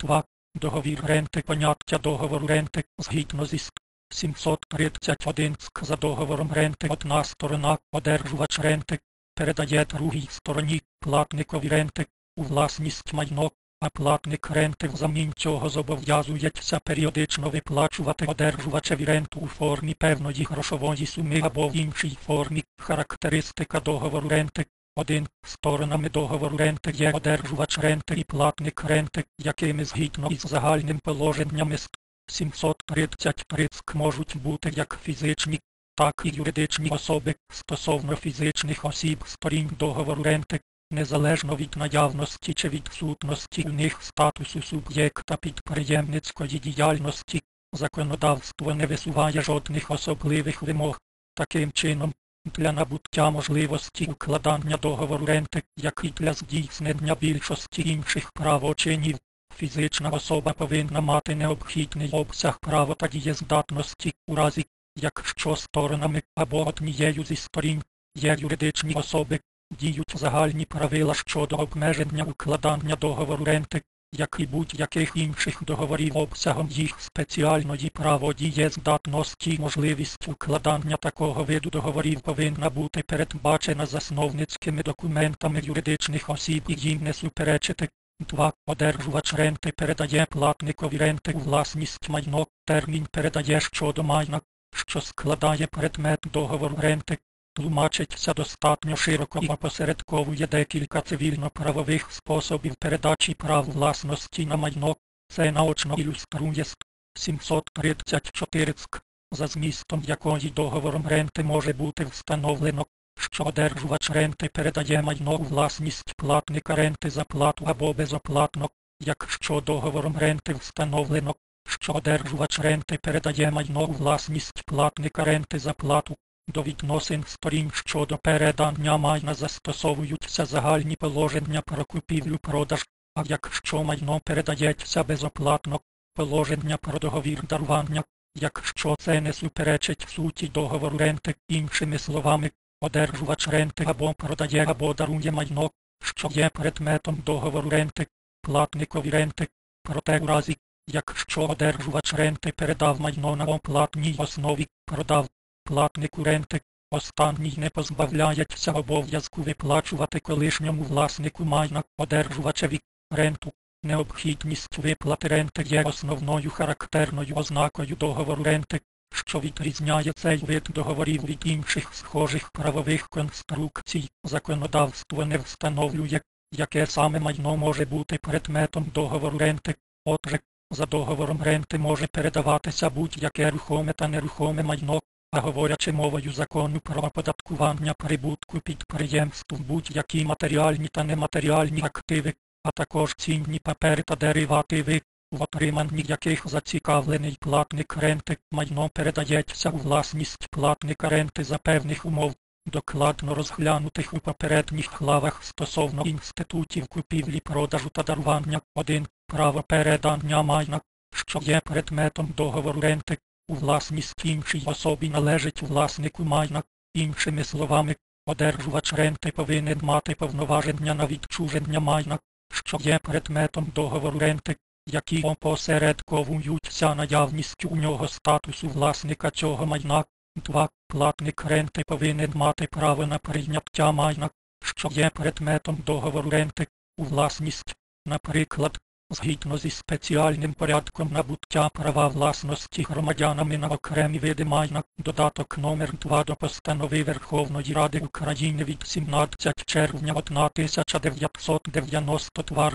2. Договір ренти поняття договору ренти згідно зі ст. 731 СК за договором ренти одна сторона, одержувач ренти, передає другій стороні платникові ренти у власність майно, а платник ренти взамін цього зобов'язується періодично виплачувати одержувачеві ренту у формі певної грошової суми або в іншій формі. Характеристика договору ренти 1. Сторонами договору ренти є одержувач ренти і платник ренти, якими згідно із загальним положеннями ст. 733 СК можуть бути як фізичні, так і юридичні особи стосовно фізичних осіб сторін договору ренти, незалежно від наявності чи відсутності у них статусу суб'єкта підприємницької діяльності, законодавство не висуває жодних особливих вимог. Таким чином, для набуття можливості укладання договору ренти, як і для здійснення більшості інших правочинів, фізична особа повинна мати необхідний обсяг права та дієздатності у разі, якщо сторонами або однією зі сторін є юридичні особи, діють загальні правила щодо обмеження укладання договору ренти, як і будь-яких інших договорів обсягом їх спеціальної праводієздатності можливість укладання такого виду договорів повинна бути передбачена засновницькими документами юридичних осіб і їм не суперечити. 2. Одержувач ренти передає платникові ренти у власність майно, термін передає щодо майна, що складає предмет договору ренти, тлумачиться достатньо широко і опосередковує декілька цивільно-правових способів передачі прав власності на майно. Це наочно ілюструє ст. 734 СК, за змістом якої договором ренти може бути встановлено, що одержувач ренти передає майно у власність платника ренти за плату або безоплатно, якщо договором ренти встановлено, що одержувач ренти передає майно у власність платника ренти за плату, до відносин сторін щодо передання майна застосовуються загальні положення про купівлю-продаж, а якщо майно передається безоплатно, положення про договір дарування, якщо це не суперечить суті договору ренти, іншими словами, одержувач ренти або продає або дарує майно, що є предметом договору ренти, платникові ренти, проте у разі, якщо одержувач ренти передав майно на оплатній основі, продав платнику ренти, останній не позбавляється обов'язку виплачувати колишньому власнику майна, одержувачеві ренту. Необхідність виплати ренти є основною характерною ознакою договору ренти, що відрізняє цей вид договорів від інших схожих правових конструкцій. Законодавство не встановлює, яке саме майно може бути предметом договору ренти. Отже, за договором ренти може передаватися будь-яке рухоме та нерухоме майно, говорячи мовою закону про оподаткування прибутку підприємств будь-які матеріальні та нематеріальні активи, а також цінні папери та деривативи, в отриманні яких зацікавлений платник ренти майно передається у власність платника ренти за певних умов, докладно розглянутих у попередніх главах стосовно інститутів купівлі продажу та дарування 1. Право передання майна, що є предметом договору ренти, у власність іншій особі належить власнику майна, іншими словами, одержувач ренти повинен мати повноваження на відчуження майна, що є предметом договору ренти, які опосередковуються наявністю у нього статусу власника цього майна. 2. Платник ренти повинен мати право на прийняття майна, що є предметом договору ренти, у власність, наприклад, згідно зі спеціальним порядком набуття права власності громадянами на окремі види майна, додаток номер 2 до постанови Верховної Ради України від 17 червня 1992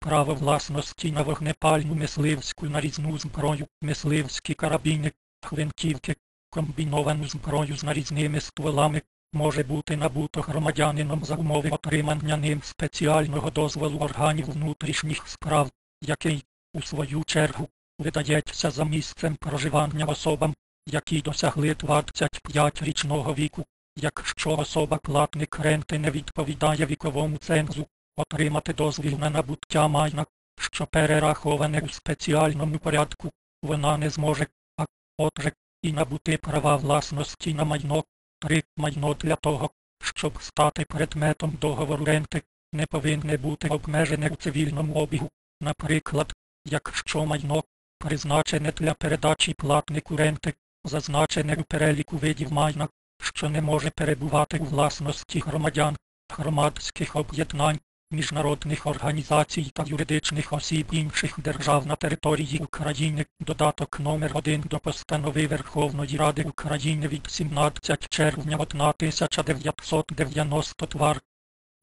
право власності на вогнепальну мисливську нарізну зброю, мисливські карабіни, гвинтівки, комбіновану зброю з нарізними стволами, може бути набуто громадянином за умови отримання ним спеціального дозволу органів внутрішніх справ, який, у свою чергу, видається за місцем проживання особам, які досягли 25 річного віку, якщо особа платник ренти не відповідає віковому цензу, отримати дозвіл на набуття майна, що перераховане у спеціальному порядку, вона не зможе, а отже, і набути права власності на майно, три майно для того, щоб стати предметом договору ренти, не повинне бути обмежене у цивільному обігу. Наприклад, якщо майно, призначене для передачі платнику ренти, зазначене у переліку видів майна, що не може перебувати у власності громадян, громадських об'єднань, міжнародних організацій та юридичних осіб інших держав на території України, додаток номер 1 до постанови Верховної Ради України від 17 червня 1992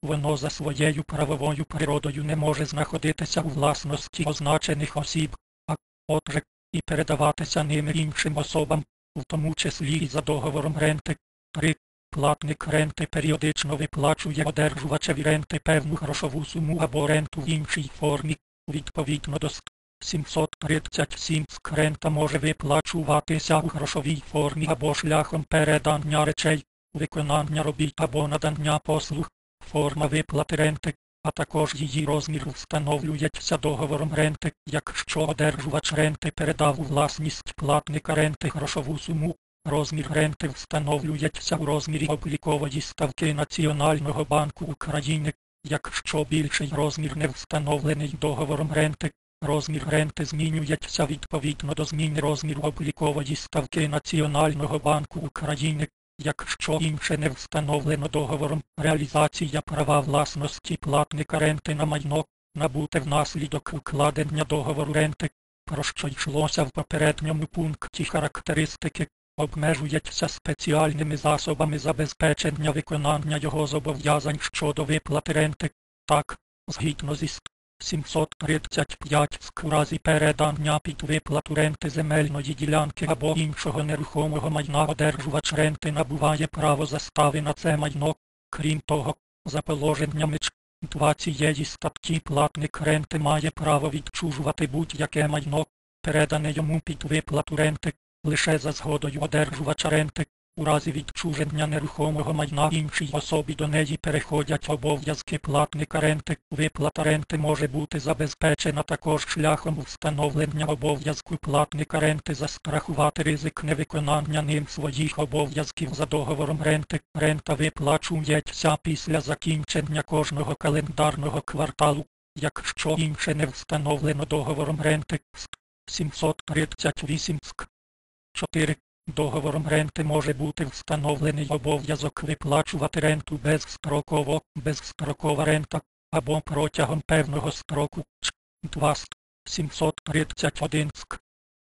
Воно за своєю правовою природою не може знаходитися у власності означених осіб, а отже, і передаватися ними іншим особам, в тому числі і за договором ренти. 3. Платник ренти періодично виплачує одержувачеві ренти певну грошову суму або ренту в іншій формі, відповідно до 737 рента може виплачуватися у грошовій формі або шляхом передання речей, виконання робіт або надання послуг, форма виплати ренти, а також її розмір встановлюється договором ренти, якщо одержувач ренти передав у власність платника ренти грошову суму. Розмір ренти встановлюється у розмірі облікової ставки Національного банку України, якщо більший розмір не встановлений договором ренти, розмір ренти змінюється відповідно до зміни розміру облікової ставки Національного банку України, якщо інше не встановлено договором реалізація права власності платника ренти на майно, набуте внаслідок укладення договору ренти, про що йшлося в попередньому пункті характеристики обмежується спеціальними засобами забезпечення виконання його зобов'язань щодо виплати ренти, так, згідно зі 735 в разі передання під виплату ренти земельної ділянки або іншого нерухомого майна одержувач ренти набуває право застави на це майно, крім того, за положеннями 2 цієї статті платник ренти має право відчужувати будь-яке майно, передане йому під виплату ренти, лише за згодою одержувача ренти, у разі відчуження нерухомого майна іншій особі до неї переходять обов'язки платника ренти. Виплата ренти може бути забезпечена також шляхом встановлення обов'язку платника ренти застрахувати ризик невиконання ним своїх обов'язків за договором ренти. Рента виплачується після закінчення кожного календарного кварталу, якщо інше не встановлено договором ренти. 738 ск. 4. Договором ренти може бути встановлений обов'язок виплачувати ренту безстроково, безстрокова рента або протягом певного строку 2 731 ск.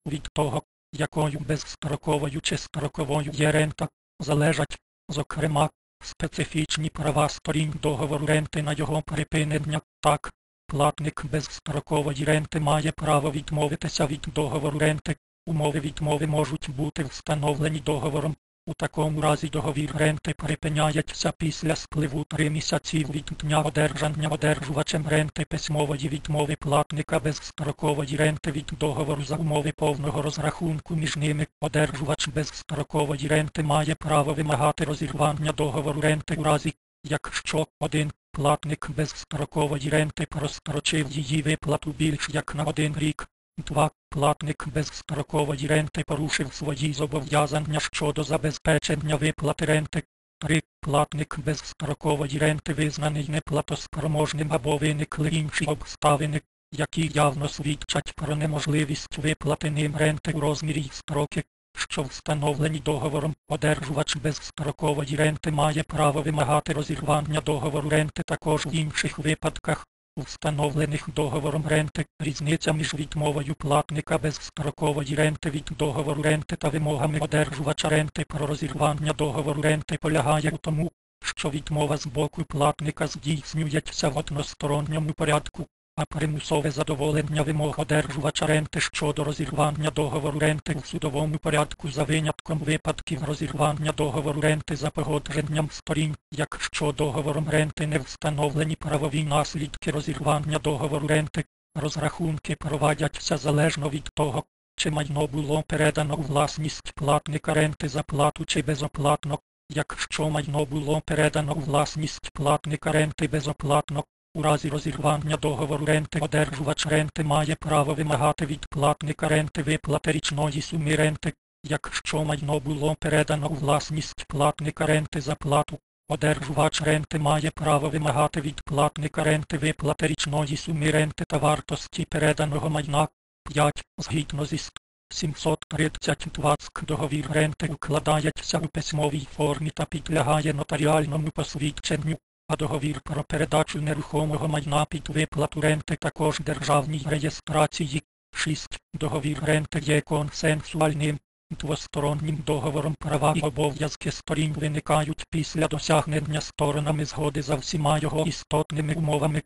Від того, якою безстроковою чи строковою є рента, залежать, зокрема, специфічні права сторін договору ренти на його припинення. Так, платник безстрокової ренти має право відмовитися від договору ренти, Умови відмови можуть бути встановлені договором. У такому разі договір ренти припиняється після спливу три місяці від дня одержання одержувачем ренти письмової відмови платника безстрокової ренти від договору за умови повного розрахунку між ними. Одержувач безстрокової ренти має право вимагати розірвання договору ренти у разі, якщо один платник безстрокової ренти прострочив її виплату більш як на один рік. 2. Платник безстрокової ренти порушив свої зобов'язання щодо забезпечення виплати ренти. 3. Платник безстрокової ренти визнаний неплатоспроможним або виникли інші обставини, які явно свідчать про неможливість виплати ним ренти у розмірі строки, що встановлені договором, одержувач безстрокової ренти має право вимагати розірвання договору ренти також в інших випадках, встановлених договором ренти, різниця між відмовою платника безстрокової ренти від договору ренти та вимогами одержувача ренти про розірвання договору ренти полягає у тому, що відмова з боку платника здійснюється в односторонньому порядку, а примусове задоволення вимог одержувача ренти щодо розірвання договору ренти в судовому порядку за винятком випадків розірвання договору ренти за погодженням сторін, якщо договором ренти не встановлені правові наслідки розірвання договору ренти, розрахунки провадяться залежно від того, чи майно було передано у власність платника ренти за плату чи безоплатно. Якщо майно було передано у власність платника ренти безоплатно, у разі розірвання договору ренти одержувач ренти має право вимагати від платника ренти виплати річної суми ренти, якщо майно було передано у власність платника ренти за плату. Одержувач ренти має право вимагати від платника ренти виплати річної суми ренти та вартості переданого майна. 5. Згідно зі ст. 732 СК договір ренти укладається у письмовій формі та підлягає нотаріальному посвідченню, а договір про передачу нерухомого майна під виплату ренти також державній реєстрації. 6. Договір ренти є консенсуальним. Двостороннім договором права і обов'язки сторін виникають після досягнення сторонами згоди за всіма його істотними умовами.